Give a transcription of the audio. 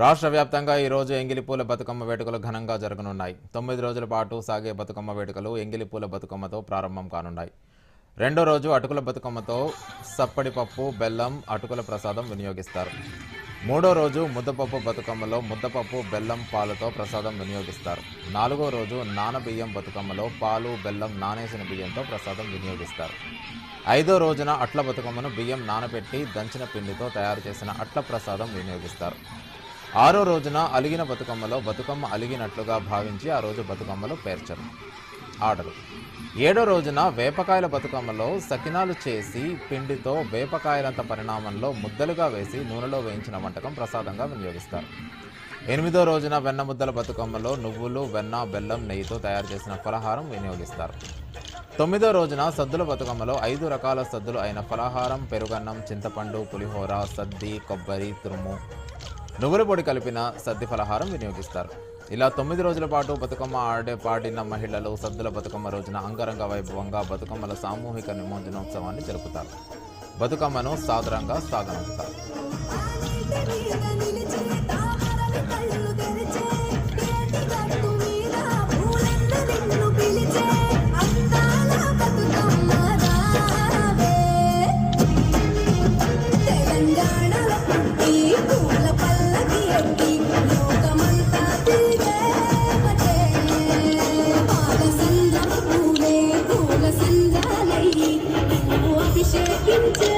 రాష్ట్ర వ్యాప్తంగా ఈరోజు ఎంగిలిపూల బతుకమ్మ వేడుకలు ఘనంగా జరగనున్నాయి. తొమ్మిది రోజుల పాటు సాగే బతుకమ్మ వేడుకలు ఎంగిలిపూల బతుకమ్మతో ప్రారంభం కానున్నాయి. రెండో రోజు అటుకుల బతుకమ్మతో సప్పడిపప్పు బెల్లం అటుకుల ప్రసాదం వినియోగిస్తారు. మూడో రోజు ముద్దపప్పు బతుకమ్మలో ముద్దపప్పు బెల్లం పాలతో ప్రసాదం వినియోగిస్తారు. నాలుగో రోజు నానబియ్యం బతుకమ్మలో పాలు బెల్లం నానేసిన బియ్యంతో ప్రసాదం వినియోగిస్తారు. ఐదో రోజున అట్ల బతుకమ్మను బియ్యం నానబెట్టి దంచిన పిండితో తయారు చేసిన అట్ల ప్రసాదం వినియోగిస్తారు. ఆరో రోజున అలిగిన బతుకమ్మలో బతుకమ్మ అలిగినట్లుగా భావించి ఆ రోజు బతుకమ్మలో పేర్చరు. ఆడరు ఏడో రోజున వేపకాయల బతుకమ్మలో సకినాలు చేసి పిండితో వేపకాయలంత పరిణామంలో ముద్దలుగా వేసి నూనెలో వేయించిన వంటకం ప్రసాదంగా వినియోగిస్తారు. ఎనిమిదో రోజున వెన్న ముద్దల బతుకమ్మలో నువ్వులు వెన్న బెల్లం నెయ్యితో తయారు చేసిన ఫలహారం వినియోగిస్తారు. తొమ్మిదో రోజున సద్దుల బతుకమ్మలో ఐదు రకాల సద్దులు అయిన ఫలహారం పెరుగన్నం చింతపండు పులిహోర సద్ది కొబ్బరి తురుము. నువ్వుల పొడి కలిపిన సద్ది ఫలహారం వినియోగిస్తారు. ఇలా తొమ్మిది రోజుల పాటు బతుకమ్మ ఆడే పాడిన మహిళలు సద్దుల బతుకమ్మ రోజున అంగరంగ వైభవంగా బతుకమ్మల సామూహిక నిమజ్జనోత్సవాన్ని జరుపుతారు. బతుకమ్మను సాదరంగా సాగనంపుతారు. శోభించే